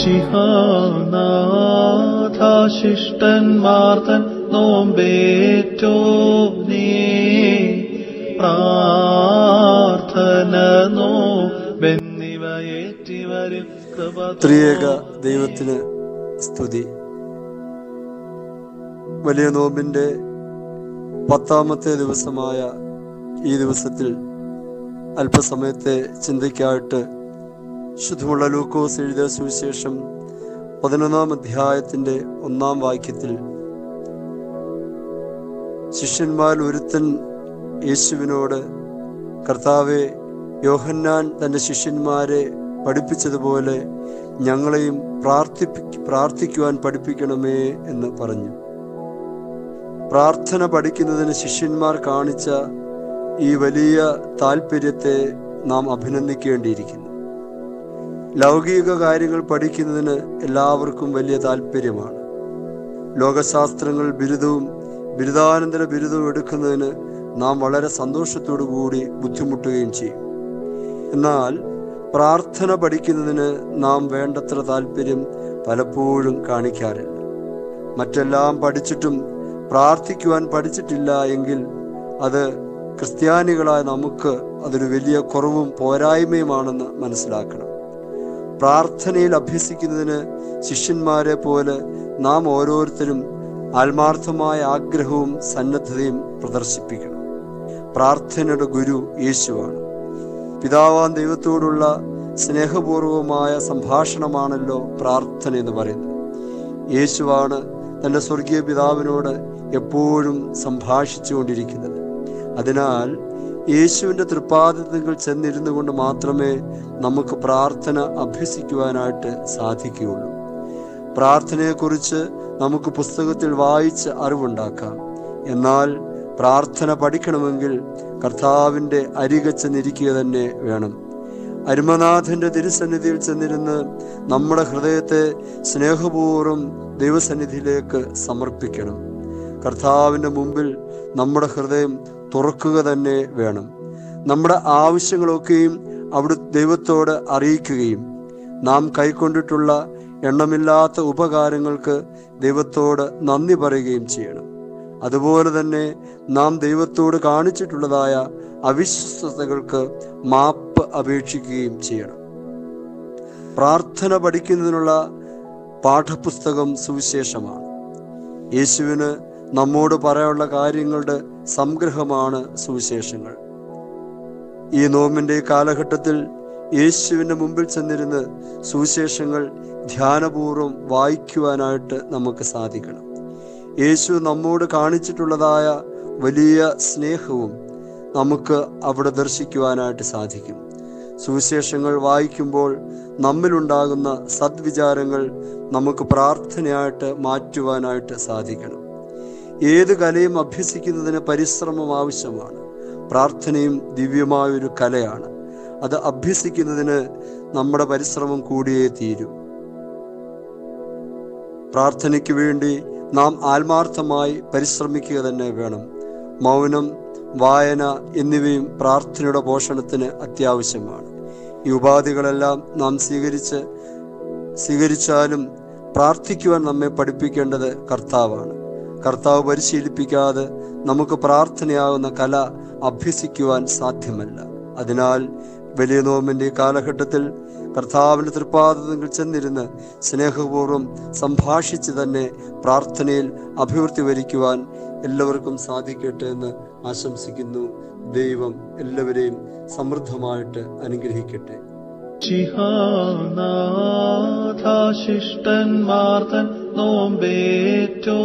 മിശിഹാനാഥാശിഷ്ടന്മാർ തൻ നോമ്പേറ്റോ നീ? പ്രാർത്ഥന നോബെന്നിവയേറ്റിവരിൽ കൃപ ത്രിയേക ദൈവത്തിന് സ്തുതി. വലിയ നോമ്പിന്റെ പത്താമത്തെ ദിവസമായ ഈ ദിവസത്തിൽ അല്പസമയത്തെ ചിന്തയ്ക്കായിട്ട് ശുദ്ധമുള്ള ലൂക്കോസ് എഴുതിയ സുവിശേഷം പതിനൊന്നാം അധ്യായത്തിന്റെ ഒന്നാം വാക്യത്തിൽ ശിഷ്യന്മാരിൽ ഒരുത്തൻ യേശുവിനോട് കർത്താവെ യോഹന്നാൻ തന്റെ ശിഷ്യന്മാരെ പഠിപ്പിച്ചതുപോലെ ഞങ്ങളെയും പ്രാർത്ഥിപ്പി പ്രാർത്ഥിക്കുവാൻ പഠിപ്പിക്കണമേ എന്ന് പറഞ്ഞു. പ്രാർത്ഥന പഠിക്കുന്നതിന് ശിഷ്യന്മാർ കാണിച്ച ഈ വലിയ താല്പര്യത്തെ നാം അഭിനന്ദിക്കേണ്ടിയിരിക്കുന്നു. ലൗകിക കാര്യങ്ങൾ പഠിക്കുന്നതിന് എല്ലാവർക്കും വലിയ താല്പര്യമാണ്. ലോകശാസ്ത്രങ്ങൾ ബിരുദവും ബിരുദാനന്തര ബിരുദവും എടുക്കുന്നതിന് നാം വളരെ സന്തോഷത്തോടു കൂടി ബുദ്ധിമുട്ടുകയും ചെയ്യും. എന്നാൽ പ്രാർത്ഥന പഠിക്കുന്നതിന് നാം വേണ്ടത്ര താല്പര്യം പലപ്പോഴും കാണിക്കാറില്ല. മറ്റെല്ലാം പഠിച്ചിട്ടും പ്രാർത്ഥിക്കുവാൻ പഠിച്ചിട്ടില്ല എങ്കിൽ അത് ക്രിസ്ത്യാനികളായ നമുക്ക് അതൊരു വലിയ കുറവും പോരായ്മയുമാണെന്ന് മനസ്സിലാക്കണം. പ്രാർത്ഥനയിൽ അഭ്യസിക്കുന്നതിന് ശിഷ്യന്മാരെ പോലെ നാം ഓരോരുത്തരും ആത്മാർത്ഥമായ ആഗ്രഹവും സന്നദ്ധതയും പ്രദർശിപ്പിക്കണം. പ്രാർത്ഥനയുടെ ഗുരു യേശുവാണ്. പിതാവാൻ ദൈവത്തോടുള്ള സ്നേഹപൂർവമായ സംഭാഷണമാണല്ലോ പ്രാർത്ഥന എന്ന് പറയുന്നത്. യേശുവാണ് തന്റെ സ്വർഗീയ പിതാവിനോട് എപ്പോഴും സംഭാഷിച്ചുകൊണ്ടിരിക്കുന്നത്. അതിനാൽ യേശുവിന്റെ തൃപ്പാദത്തിൽ ചെന്നിരുന്നു കൊണ്ട് മാത്രമേ നമുക്ക് പ്രാർത്ഥന അഭ്യസിക്കുവാനായിട്ട് സാധിക്കുകയുള്ളൂ. പ്രാർത്ഥനയെക്കുറിച്ച് നമുക്ക് പുസ്തകത്തിൽ വായിച്ച് അറിവുണ്ടാക്കാം. എന്നാൽ പ്രാർത്ഥന പഠിക്കണമെങ്കിൽ കർത്താവിന്റെ അരികെ ചെന്നിരിക്കുക തന്നെ വേണം. അരുമനാഥന്റെ തിരുസന്നിധിയിൽ ചെന്നിരുന്ന് നമ്മുടെ ഹൃദയത്തെ സ്നേഹപൂർവം ദൈവസന്നിധിയിലേക്ക് സമർപ്പിക്കണം. കർത്താവിന്റെ മുമ്പിൽ നമ്മുടെ ഹൃദയം തുറക്കുക തന്നെ വേണം. നമ്മുടെ ആവശ്യങ്ങളൊക്കെയും അവിടെ ദൈവത്തോട് അറിയിക്കുകയും നാം കൈക്കൊണ്ടിട്ടുള്ള എണ്ണമില്ലാത്ത ഉപകാരങ്ങൾക്ക് ദൈവത്തോട് നന്ദി പറയുകയും ചെയ്യണം. അതുപോലെ തന്നെ നാം ദൈവത്തോട് കാണിച്ചിട്ടുള്ളതായ അവിശ്വസതകൾക്ക് മാപ്പ് അപേക്ഷിക്കുകയും ചെയ്യണം. പ്രാർത്ഥന പഠിക്കുന്നതിനുള്ള പാഠപുസ്തകം സുവിശേഷമാണ്. യേശുവിന് നമ്മോട് പറയാനുള്ള കാര്യങ്ങളുടെ സംഗ്രഹമാണ് സുവിശേഷങ്ങൾ. ഈ നോമ്പിന്റെ കാലഘട്ടത്തിൽ യേശുവിന്റെ മുമ്പിൽ ചെന്നിരുന്ന് സുവിശേഷങ്ങൾ ധ്യാനപൂർവം വായിക്കുവാനായിട്ട് നമുക്ക് സാധിക്കണം. യേശു നമ്മോട് കാണിച്ചിട്ടുള്ളതായ വലിയ സ്നേഹവും നമുക്ക് അവിടെ ദർശിക്കുവാനായിട്ട് സാധിക്കും. സുവിശേഷങ്ങൾ വായിക്കുമ്പോൾ നമ്മിലുണ്ടാകുന്ന സദ്വിചാരങ്ങൾ നമുക്ക് പ്രാർത്ഥനയായിട്ട് മാറ്റുവാനായിട്ട് സാധിക്കണം. ഏത് കലയും അഭ്യസിക്കുന്നതിന് പരിശ്രമം ആവശ്യമാണ്. പ്രാർത്ഥനയും ദിവ്യമായൊരു കലയാണ്. അത് അഭ്യസിക്കുന്നതിന് നമ്മുടെ പരിശ്രമം കൂടിയേ തീരൂ. പ്രാർത്ഥനയ്ക്ക് വേണ്ടി നാം ആത്മാർത്ഥമായി പരിശ്രമിക്കുക തന്നെ വേണം. മൗനം വായന എന്നിവയും പ്രാർത്ഥനയുടെ പോഷണത്തിന് അത്യാവശ്യമാണ്. ഈ ഉപാധികളെല്ലാം നാം സ്വീകരിച്ച് സ്വീകരിച്ചാലും പ്രാർത്ഥിക്കുവാൻ നമ്മെ പഠിപ്പിക്കേണ്ടത് കർത്താവാണ്. കർത്താവ് പരിശീലിപ്പിക്കാതെ നമുക്ക് പ്രാർത്ഥനയാകുന്ന കല അഭ്യസിക്കുവാൻ സാധ്യമല്ല. അതിനാൽ വലിയ നോമിന്റെ ഈ കാലഘട്ടത്തിൽ കർത്താവിന്റെ തൃപ്പാദങ്ങൾ ചെന്നിരുന്ന് സ്നേഹപൂർവം സംഭാഷിച്ച് തന്നെ പ്രാർത്ഥനയിൽ അഭിവൃദ്ധി വരിക്കുവാൻ എല്ലാവർക്കും സാധിക്കട്ടെ എന്ന് ആശംസിക്കുന്നു. ദൈവം എല്ലാവരെയും സമൃദ്ധമായിട്ട് അനുഗ്രഹിക്കട്ടെ. ശിഹാനാഥാശിഷ്ടന്മാർ തൻ നോമ്പേറ്റോ